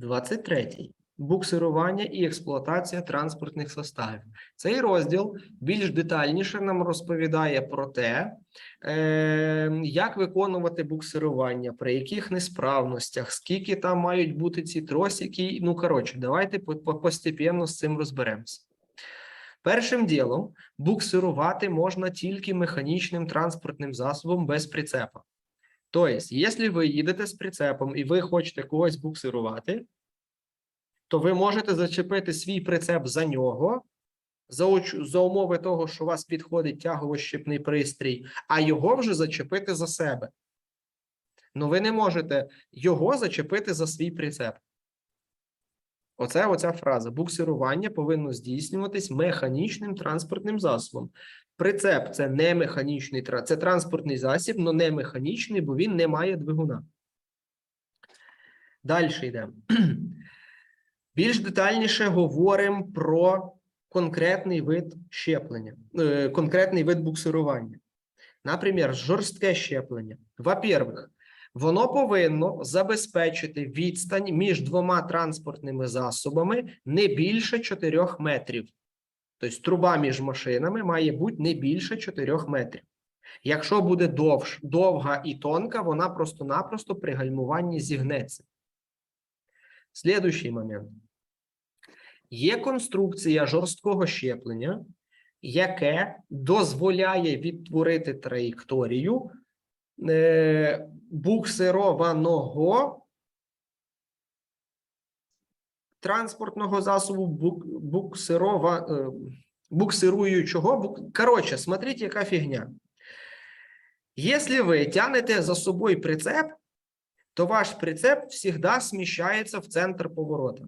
23. Буксирування і експлуатація транспортних составів. Цей розділ більш детальніше нам розповідає про те, е, як виконувати буксирування, при яких несправностях, скільки там мають бути ці тросики. Ну, коротше, давайте по- по- постепенно з цим розберемося. Першим ділом буксирувати можна тільки механічним транспортним засобом без прицепа. Тобто, якщо ви їдете з прицепом і ви хочете когось буксирувати, то ви можете зачепити свій прицеп за нього, за, за умови того, що у вас підходить тягово-щепний пристрій, а його вже зачепити за себе. Ну, ви не можете його зачепити за свій прицеп. Оце оця фраза. Буксирування повинно здійснюватись механічним транспортним засобом. Прицеп це не механічний це транспортний засіб, але не механічний, бо він не має двигуна. Далі йдемо. Більш детальніше говоримо про конкретний вид щеплення, е, конкретний вид буксирування. Наприклад, жорстке щеплення. Во-первых, воно повинно забезпечити відстань між двома транспортними засобами не більше 4 метрів. Тобто труба між машинами має бути не більше 4 метрів. Якщо буде довж, довга і тонка, вона просто-напросто при гальмуванні зігнеться. Слідуючий момент. Є конструкція жорсткого щеплення, яке дозволяє відтворити траєкторію е, буксированого транспортного засобу бук, буксирова, е, буксируючого. Бук... Коротше, смотрите, яка фігня. Якщо ви тянете за собою прицеп, то ваш прицеп завжди сміщається в центр поворота.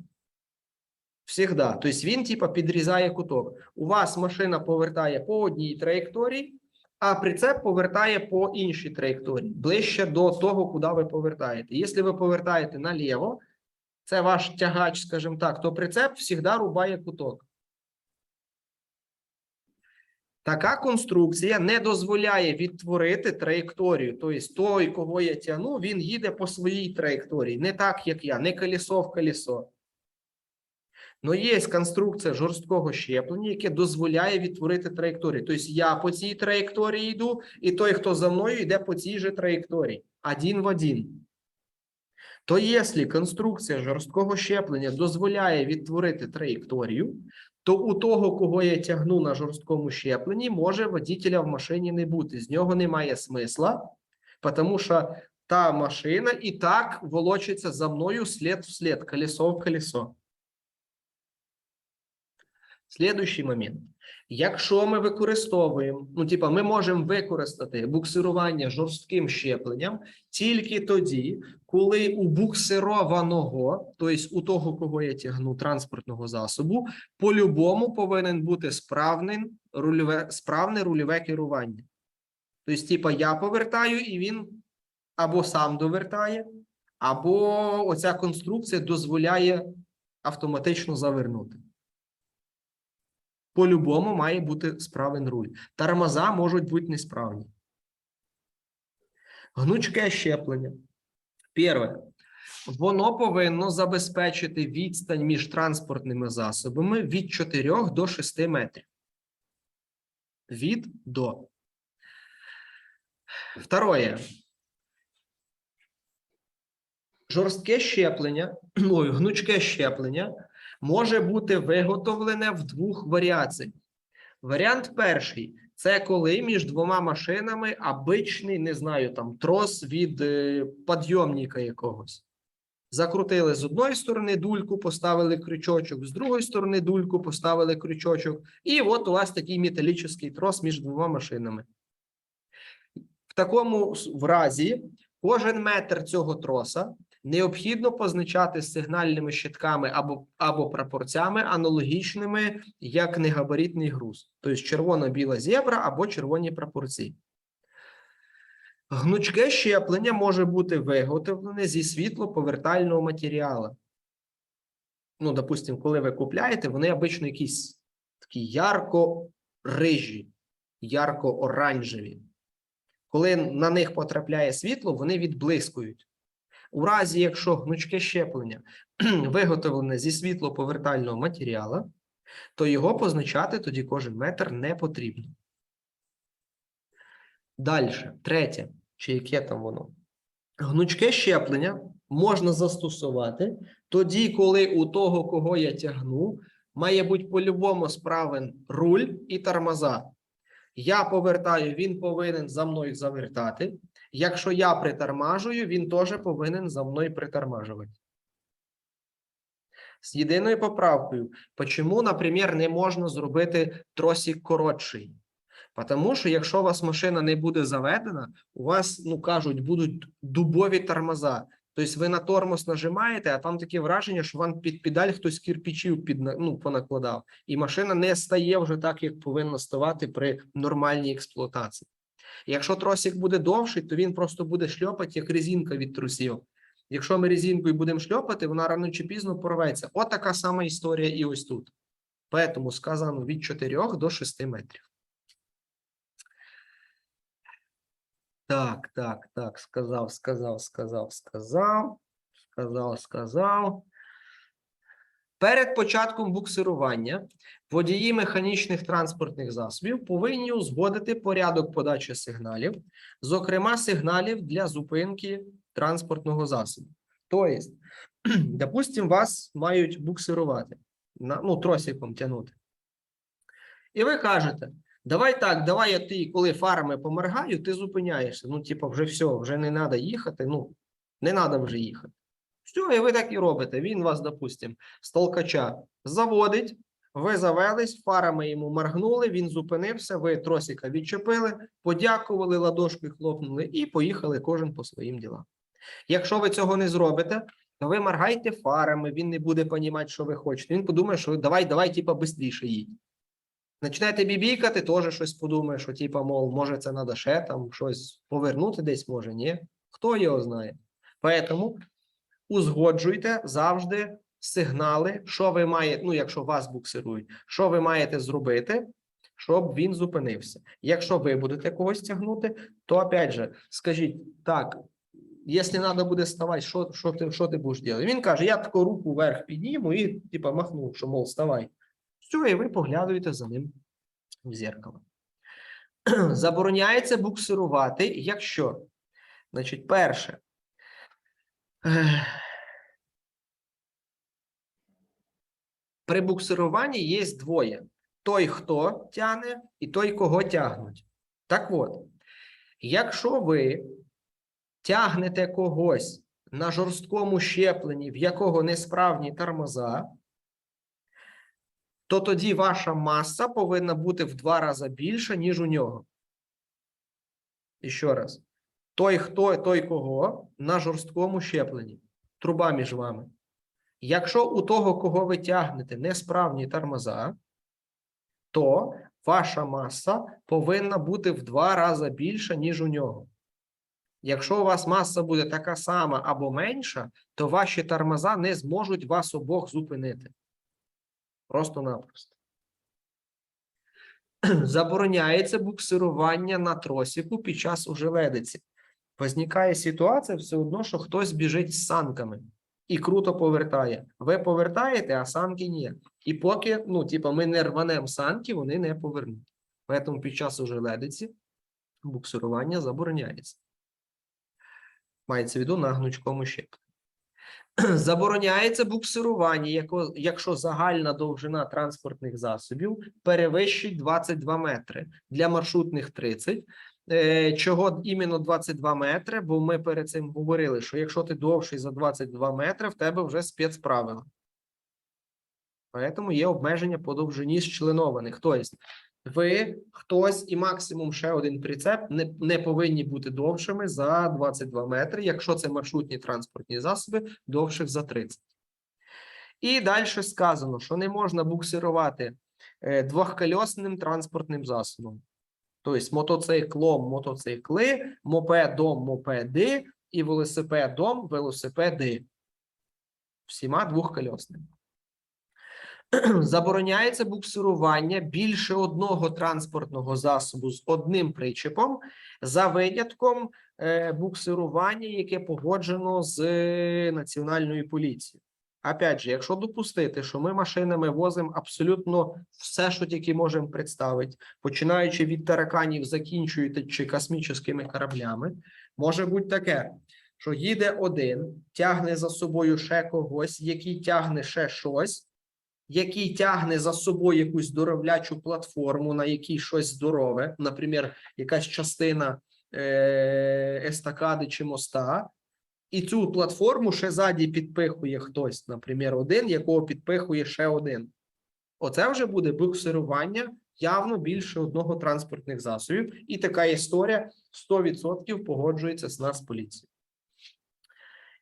Всегда. Тобто він, типа, підрізає куток. У вас машина повертає по одній траєкторії, а прицеп повертає по іншій траєкторії, ближче до того, куди ви повертаєте. Якщо ви повертаєте наліво, це ваш тягач, скажімо так, то прицеп завжди рубає куток. Така конструкція не дозволяє відтворити траєкторію. Тобто, той, кого я тягну, він їде по своїй траєкторії. Не так, як я, не колесо в колесо. Но є конструкція жорсткого щеплення, яке дозволяє відтворити траєкторію. Тобто я по цій траєкторії йду, і той, хто за мною, йде по цій же траєкторії. Один в один. То якщо конструкція жорсткого щеплення дозволяє відтворити траєкторію, то у того, кого я тягну на жорсткому щепленні, може водителя в машині не бути. З нього немає смисла, тому що та машина і так волочиться за мною слід в слід, колесо в колесо. Слідуючий момент. Якщо ми використовуємо, ну, типа, ми можемо використати буксирування жорстким щепленням тільки тоді, коли у буксированого, тобто у того, кого я тягну транспортного засобу, по-любому повинен бути справний рульове, справне рульове керування. Тобто, типа, я повертаю, і він або сам довертає, або оця конструкція дозволяє автоматично завернути. По-любому має бути справен руль. Тормоза можуть бути несправні. Гнучке щеплення. Перше. Воно повинно забезпечити відстань між транспортними засобами від 4 до 6 метрів. Від до. Второе. Жорстке щеплення, ой, гнучке щеплення може бути виготовлене в двох варіаціях. Варіант перший це коли між двома машинами обичний, не знаю, там трос від е, підйомника якогось. Закрутили з одної сторони дульку, поставили крючочок, з другої сторони дульку, поставили крючочок, і от у вас такий металічний трос між двома машинами. В такому разі кожен метр цього троса необхідно позначати сигнальними щитками або, або прапорцями, аналогічними як негабаритний груз, тобто червоно-біла зебра або червоні прапорці. Гнучке щеплення може бути виготовлене зі світлоповертального матеріалу. Ну, допустимо, коли ви купляєте, вони обично якісь такі ярко-рижі, ярко-оранжеві. Коли на них потрапляє світло, вони відблискують. У разі, якщо гнучке щеплення виготовлене зі світлоповертального матеріалу, то його позначати тоді кожен метр не потрібно. Далі, третє, чи яке там воно? Гнучке щеплення можна застосувати тоді, коли у того, кого я тягну, має бути по-любому справен руль і тормоза. Я повертаю, він повинен за мною завертати. Якщо я притормажую, він теж повинен за мною притормажувати. З єдиною поправкою, чому, наприклад, не можна зробити тросик коротший? Тому що якщо у вас машина не буде заведена, у вас, ну кажуть, будуть дубові тормоза. Тобто ви на тормоз нажимаєте, а там таке враження, що вам під педаль хтось кирпичів під, ну, понакладав. І машина не стає вже так, як повинна ставати при нормальній експлуатації. Якщо тросик буде довший, то він просто буде шльопати, як резинка від трусів. Якщо ми резинкою будемо шльопати, вона рано чи пізно порветься. От така сама історія і ось тут. Тому сказано від 4 до 6 метрів. Так, так, так, сказав, сказав, сказав, сказав, сказав, сказав. Перед початком буксирування водії механічних транспортних засобів повинні узгодити порядок подачі сигналів, зокрема сигналів для зупинки транспортного засобу. Тобто, допустим, вас мають буксирувати, ну, тросиком тягнути. І ви кажете: давай так, давай я ти, коли фарами поморгаю, ти зупиняєшся. Ну, типу, вже все, вже не треба їхати. Ну, не треба вже їхати. Все, і ви так і робите. Він вас, допустим, з толкача заводить, ви завелись, фарами йому моргнули, він зупинився, ви тросика відчепили, подякували, ладошкою хлопнули і поїхали кожен по своїм ділам. Якщо ви цього не зробите, то ви моргайте фарами, він не буде розуміти, що ви хочете. Він подумає, що давай, давай, типа, швидше їдь. Починаєте бібікати, теж щось подумає, що, типа, мов, може, це треба ще там щось повернути десь, може, ні. Хто його знає? Тому узгоджуйте завжди сигнали, що ви маєте, ну, якщо вас буксирують, що ви маєте зробити, щоб він зупинився. Якщо ви будете когось тягнути, то опять же, скажіть так. Якщо треба буде ставати, що що, ти що ти будеш робити? Він каже: я таку руку вверх підніму і типа махнув, що мов вставай. Все, і ви поглядуєте за ним в зеркало. Забороняється буксирувати, якщо, значить, перше. При буксируванні є двоє: той, хто тягне, і той, кого тягнуть. Так от, якщо ви тягнете когось на жорсткому щепленні, в якого несправні тормоза, то тоді ваша маса повинна бути в два рази більша, ніж у нього. І ще раз. Той, хто, той кого на жорсткому щепленні. Труба між вами. Якщо у того, кого ви тягнете, несправні тормоза, то ваша маса повинна бути в два рази більша, ніж у нього. Якщо у вас маса буде така сама або менша, то ваші тормоза не зможуть вас обох зупинити. Просто-напросто. Забороняється буксирування на тросіку під час ужеледиці. Возникає ситуація все одно, що хтось біжить з санками і круто повертає. Ви повертаєте, а санки ні. І поки, ну, типу, ми не рванемо санки, вони не повернуть. Тому під час ужеледиці буксирування забороняється. Мається в виду на гнучкому щепленні. Забороняється буксирування, якщо загальна довжина транспортних засобів перевищить 22 метри для маршрутних 30. Е, чого іменно 22 метри? Бо ми перед цим говорили, що якщо ти довший за 22 метри, в тебе вже спецправила. Тому є обмеження по довжині зчленованих. Тобто, ви, хтось і максимум ще один прицеп не, не повинні бути довшими за 22 метри, якщо це маршрутні транспортні засоби довших за 30. І далі сказано, що не можна буксирувати е, двохкольосним транспортним засобом. Тобто мотоциклом, мотоцикли, мопедом, мопеди і велосипедом, велосипеди. Всіма двохкольосними. Забороняється буксирування більше одного транспортного засобу з одним причепом за винятком е, буксирування, яке погоджено з е, національною поліцією. Опять же, якщо допустити, що ми машинами возимо абсолютно все, що тільки можемо представити, починаючи від тараканів, закінчуючи космічними кораблями, може бути таке, що їде один, тягне за собою ще когось, який тягне ще щось, який тягне за собою якусь здоровлячу платформу, на якій щось здорове, наприклад, якась частина е- естакади чи моста, і цю платформу ще ззаді підпихує хтось, наприклад, один, якого підпихує ще один. Оце вже буде буксирування явно більше одного транспортних засобів, і така історія 100% погоджується з нас поліцією.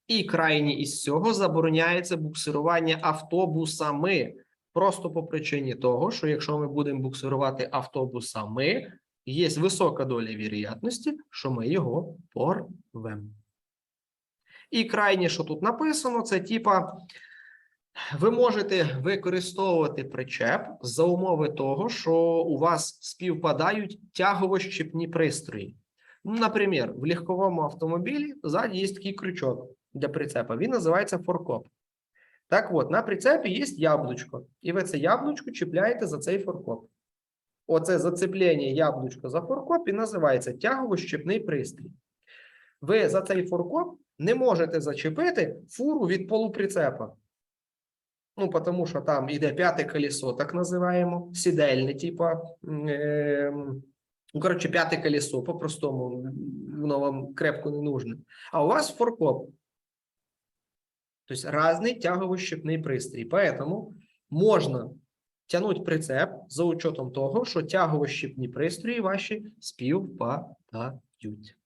І крайній із цього забороняється буксирування автобусами. Просто по причині того, що якщо ми будемо буксирувати автобусами, є висока доля вірогідності, що ми його порвемо. І крайнє, що тут написано, це типа. Ви можете використовувати причеп за умови того, що у вас співпадають тягово-щепні пристрої. Ну, Наприклад, в легковому автомобілі ззаді є такий крючок для прицепа. Він називається форкоп. Так от, на прицепі є яблучко, і ви це яблучко чіпляєте за цей форкоп. Оце зацеплення яблучка за форкоп і називається тягово-щепний пристрій. Ви за цей форкоп не можете зачепити фуру від полуприцепа. Ну, тому що там йде п'яте колесо, так називаємо, сідельне, типа. Е, ну, коротше, п'яте колесо, по-простому, воно вам крепко не нужне. А у вас форкоп. Тобто разный тягово-щепний пристрій. Поэтому можна тягнути прицеп за учетом того, що тягово-щепні пристрої ваші співпадають.